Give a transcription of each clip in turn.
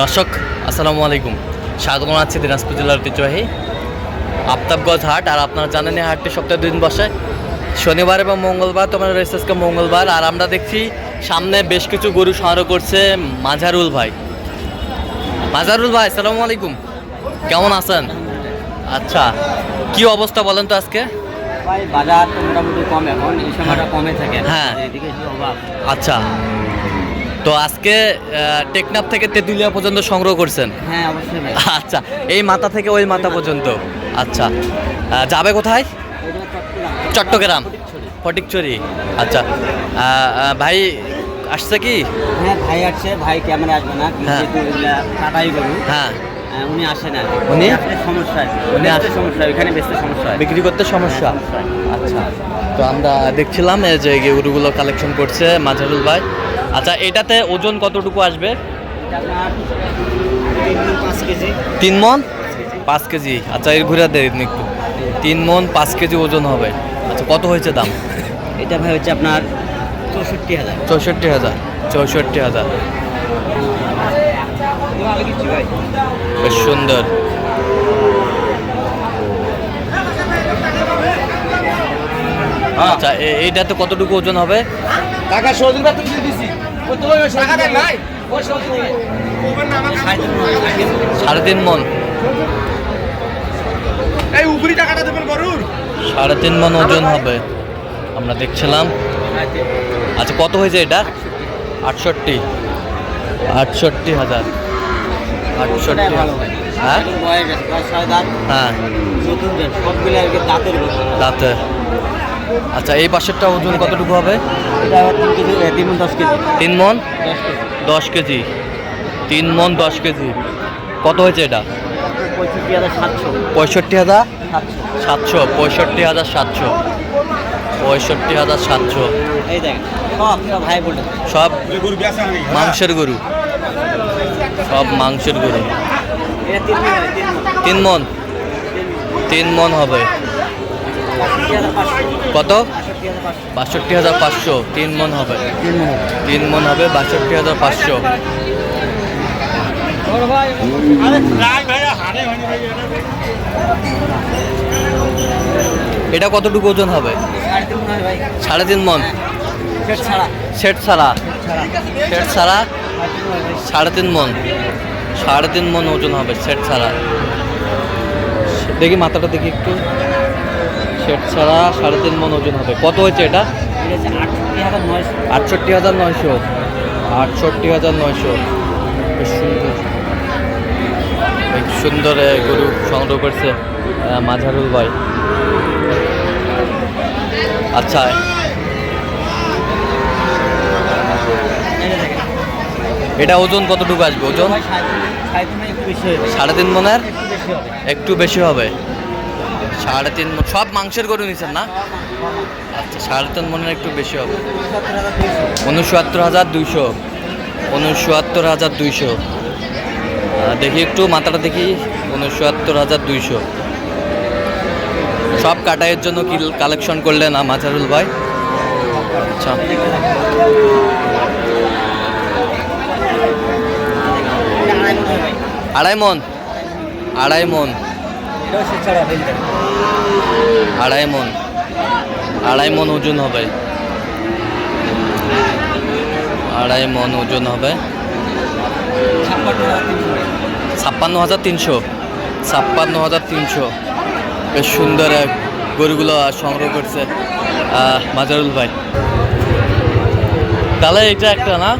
দর্শক আসসালামু আলাইকুম। স্বাগত জানাচ্ছি দিনাজপুর জেলার ঐতিহ্যবাহী আফতাবগঞ্জ হাট। আর আপনারা জানেন এই হাটটি সপ্তাহে দুদিন বসে। শনিবার এবং মঙ্গলবার তোমার রয়েছে আজকে মঙ্গলবার। আর আমরা দেখছি সামনে বেশ কিছু গরু সংগ্রহ করছে মাঝারুল ভাই। মাঝারুল ভাই আসসালামু আলাইকুম। কেমন আছেন? আচ্ছা কি অবস্থা বলেন তো আজকে? বাজার মোটামুটি কম এখন। এই সময়টা কমে থাকে। হ্যাঁ। আচ্ছা। তো আজকে টেকনাফ থেকে তেঁতুলিয়া পর্যন্ত সংগ্রহ করছেন? হ্যাঁ অবশ্যই আচ্ছা এই মাথা থেকে ওই মাথা পর্যন্ত। আচ্ছা যাবে কোথায়? চট্টগ্রাম। ফটিকছড়ি। আচ্ছা ভাই আসছে কি? হ্যাঁ ভাই আসছে ভাই ক্যামেরা আসবে না হ্যাঁ। কাটাই গরু হ্যাঁ। উনি আসে না। উনি? সমস্যা আছে। উনি উনি সমস্যা এখানে বেশি সমস্যা হয় বিক্রি করতে সমস্যা? আচ্ছা তো আমরা দেখছিলাম এই যে গরুগুলো কালেকশন করছে মাঝারুল ভাই। আচ্ছা এটাতে ওজন কতটুকু আসবে? আপনার তিন পাঁচ কেজি তিন মন? পাঁচ কেজি। আচ্ছা এর ঘুরে দেন একটু। তিন মন পাঁচ কেজি ওজন হবে। আচ্ছা কত হয়েছে দাম? এটা ভাই হচ্ছে আপনার চৌষট্টি হাজার। চৌষট্টি হাজার। চৌষট্টি হাজার। বেশ সুন্দর। আচ্ছা এ- এইটাতে কতটুকু ওজন হবে? টাকা সহযোগিতা তুমি দিয়ে দিছি। সাড়ে তিন মন। এই উপরি টাকাটা দেবেন গরুর? সাড়ে তিন মন ওজন হবে। আমরা দেখছিলাম। আচ্ছা কত হয়েছে এটা? আটষট্টি। আটষট্টি হাজার। আটষট্টি হ্যাঁ? হ্যাঁ। নতুন দেন আর কি দাঁতের আচ্ছা এই পাশেরটা ওজন কতটুকু হবে? তিন গুণ দশ কেজি। তিন মন দশ কেজি। তিন মন দশ কেজি। কত হয়েছে এটা? পঁয়ষট্টি হাজার সাতশো। পঁয়ষট্টি হাজার? সাতশো। পঁয়ষট্টি হাজার সাতশো। সব মাংসের গরু। সব মাংসের গরু। তিন মন তিন মন হবে। কত? বাষট্টি হাজার পাঁচশো। তিন মন হবে। তিন মন হবে বাষট্টি হাজার পাঁচশো। এটা কতটুকু ওজন হবে? সাড়ে তিন মন। সেট ছাড়া। সেট ছাড়া সাড়ে তিন মন। সাড়ে তিন মন ওজন হবে সেট ছাড়া। দেখি মাথাটা দেখি একটু। সেট ছাড়া সাড়ে তিন মন ওজন হবে। কত হয়েছে এটা? আটষট্টি হাজার নয়শো। আটষট্টি হাজার নয়শো। বেশ সুন্দর। সুন্দর গরু সংগ্রহ করছে মাঝারুল ভাই। আচ্ছা। এটা ওজন কতটুকু আসবে? ওজন? সাড়ে তিন- মনের? একটু বেশি হবে। সাড়ে তিন সব মাংসের গরু নিছেন না? আচ্ছা সাড়ে তিন মনের একটু বেশি হবে। উনসত্তর হাজার দুইশো। উনসত্তর হাজার দুইশো। দেখি একটু মাথাটা দেখি। উনসত্তর হাজার দুইশো। সব কাটাইয়ের জন্য কি কালেকশন করলেন আ মাঝারুল ভাই? আচ্ছা। আড়াই মন। আড়াই মন। আড়াই মন। আড়াই মন ওজন হবে। আড়াই মন ওজন হবে। ছাপ্পান্ন হাজার তিনশো। ছাপ্পান্ন হাজার তিনশো। বেশ সুন্দর এক গরুগুলো সংগ্রহ করছে মাজারুল ভাই। তাহলে এটা একটা না।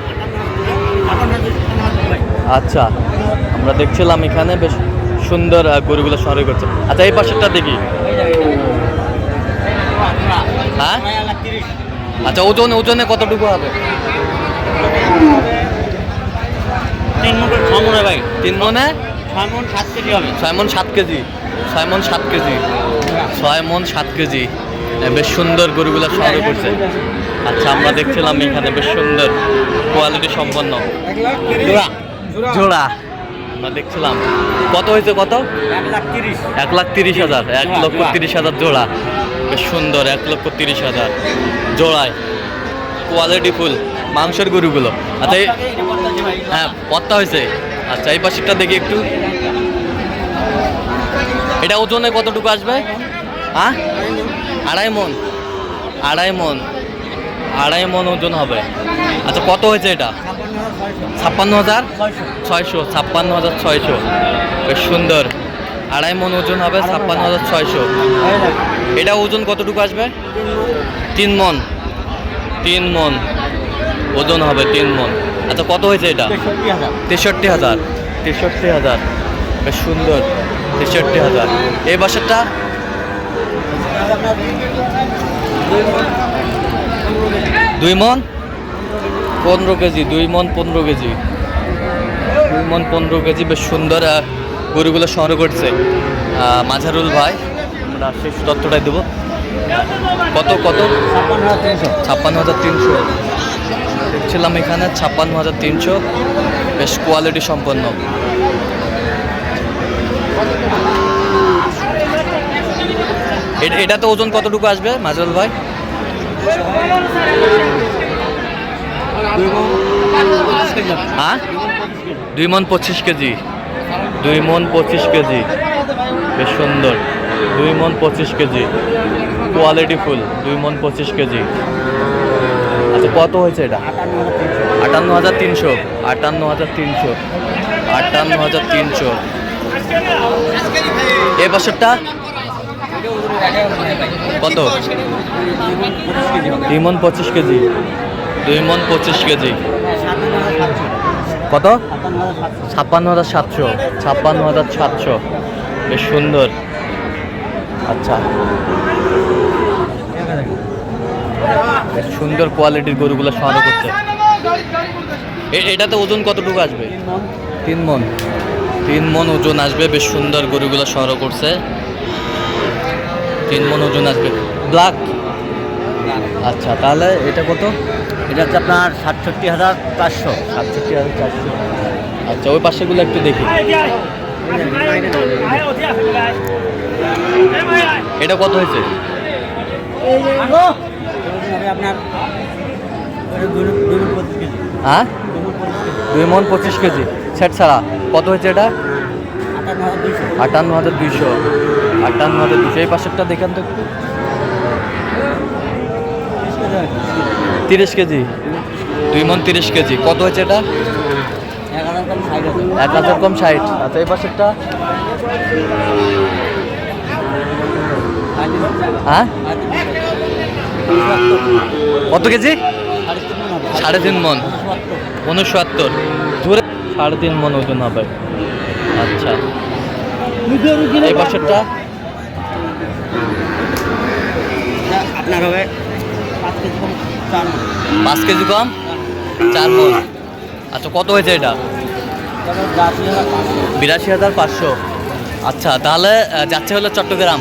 আচ্ছা আমরা দেখছিলাম এখানে বেশ সুন্দর গরুগুলো সংগ্রহ করছে। আচ্ছা এই পাশেরটা দেখি। হ্যাঁ। আচ্ছা ওজন ওজনে কতটুকু হবে? তিন ছ হয় ভাই। তিন মনে? ছয় সাত কেজি হবে। ছয় মন সাত কেজি। ছয় মন সাত কেজি। ছয় মন সাত কেজি। বেশ সুন্দর গরুগুলো সংগ্রহ করছে। আচ্ছা আমরা দেখছিলাম এখানে বেশ সুন্দর কোয়ালিটি সম্পন্ন। জোড়া। জোড়া। আমরা দেখছিলাম। কত হয়েছে কত? এক লাখ তিরিশ। হাজার এক লক্ষ তিরিশ হাজার জোড়া। বেশ সুন্দর এক লক্ষ তিরিশ হাজার। জোড়ায়। কোয়ালিটি ফুল মাংসের গরুগুলো। আচ্ছা হ্যাঁ পত্তা হয়েছে। আচ্ছা এই পাশেরটা দেখি একটু। এটা ওজনে কতটুকু আসবে? হ্যাঁ? আড়াই মন। আড়াই মন। আড়াই মন ওজন হবে। আচ্ছা কত হয়েছে এটা? ছাপ্পান্ন হাজার ছয়শো ছাপ্পান্ন হাজার ছয়শো। বেশ সুন্দর। আড়াই মন ওজন হবে ছাপ্পান্ন হাজার ছয়শো। এটা ওজন কতটুকু আসবে? তিন মন। তিন মন। ওজন হবে তিন মন। আচ্ছা কত হয়েছে এটা? তেষট্টি হাজার। তেষট্টি হাজার। বেশ সুন্দর। তেষট্টি হাজার। এই বাসারটা দুই মন? পনেরো কেজি, দুই মন পনেরো কেজি। দুই মন পনেরো কেজি বেশ সুন্দর গরুগুলো সংগ্রহ করছে। মাঝারুল ভাই, আমরা শেষ তথ্যটাই দেবো। কত কত? ছাপ্পান্ন হাজার তিনশো। দেখছিলাম এখানে ছাপ্পান্ন হাজার তিনশো। বেশ কোয়ালিটি সম্পন্ন। এ- এটাতে ওজন কতটুকু আসবে মাজরুল ভাই? হ্যাঁ? দুই মন পঁচিশ কেজি। দুই মন পঁচিশ কেজি। বেশ সুন্দর। দুই মন পঁচিশ কেজি। কোয়ালিটি ফুল, দুই মন পঁচিশ কেজি। আচ্ছা কত হয়েছে এটা? আটান্ন হাজার তিনশো। আটান্ন হাজার তিনশো। আটান্ন হাজার তিনশো। এ বছরটা? কত? দুই মন পঁচিশ কেজি। দুই মন পঁচিশ কেজি। কত? ছাপ্পান্ন হাজার সাতশো। ছাপ্পান্ন হাজার সাতশো। বেশ সুন্দর। আচ্ছা। সুন্দর কোয়ালিটির গরুগুলো সংগ্রহ করছে। এটাতে ওজন কতটুকু আসবে? তিন মন। তিন মন ওজন আসবে, বেশ সুন্দর গরুগুলো সংগ্রহ করছে। তিন মন ওজন আসবে। ব্ল্যাক? আচ্ছা তাহলে এটা কত? এটা হচ্ছে আপনার সাতষট্টি হাজার চারশো। সাতষট্টি হাজার চারশো। আচ্ছা ওই পাশেগুলো একটু দেখি। এটা কত হয়েছে? হ্যাঁ? দুই মন পঁচিশ কেজি। সেট ছাড়া। কত হয়েছে এটা? আটান্ন হাজার দুইশো। আটান্ন হাজার দুশো এই পাশেরটা দেখেন তো একটু। তিরিশ কেজি। দুই মন তিরিশ কেজি। কত হয়েছে এটা? এক হাজার কম ষাট। আচ্ছা এই পাশেরটা? হ্যাঁ? কত কেজি? সাড়ে তিন মন উনসত্তর। ধরে সাড়ে তিন মন ওজন হবে। আচ্ছা। এই বছরটা আপনার হবে? পাঁচ কেজি কম চার মন। আচ্ছা কত হয়েছে এটা? বিরাশি হাজার পাঁচশো। বিরাশি হাজার পাঁচশো আচ্ছা তাহলে যাচ্ছে হলো চট্টগ্রাম।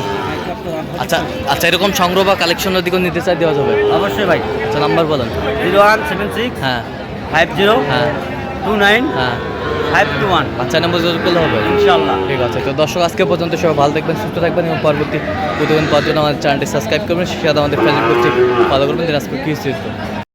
আচ্ছা আচ্ছা এরকম সংগ্রহ বা কালেকশনের দিকেও নিতে চাই দেওয়া যাবে। অবশ্যই ভাই। আচ্ছা নাম্বার বলেন। জিরো ওয়ান সেভেন সিক্স হ্যাঁ। ফাইভ জিরো হ্যাঁ। টু নাইন হ্যাঁ। ফাইভ টু ওয়ান আচ্ছা নম্বর যোগাযোগ করলে হবে। ইনশাল্লাহ ঠিক আছে তো দর্শক আজকে পর্যন্ত সবাই ভালো থাকবেন সুস্থ থাকবেন এবং পরবর্তী প্রতিদিন পাওয়ার জন্য আমাদের চ্যানেলটি সাবস্ক্রাইব করবেন সাথে আমাদের ফেসবুক ফলো করবেন রাজপুর কি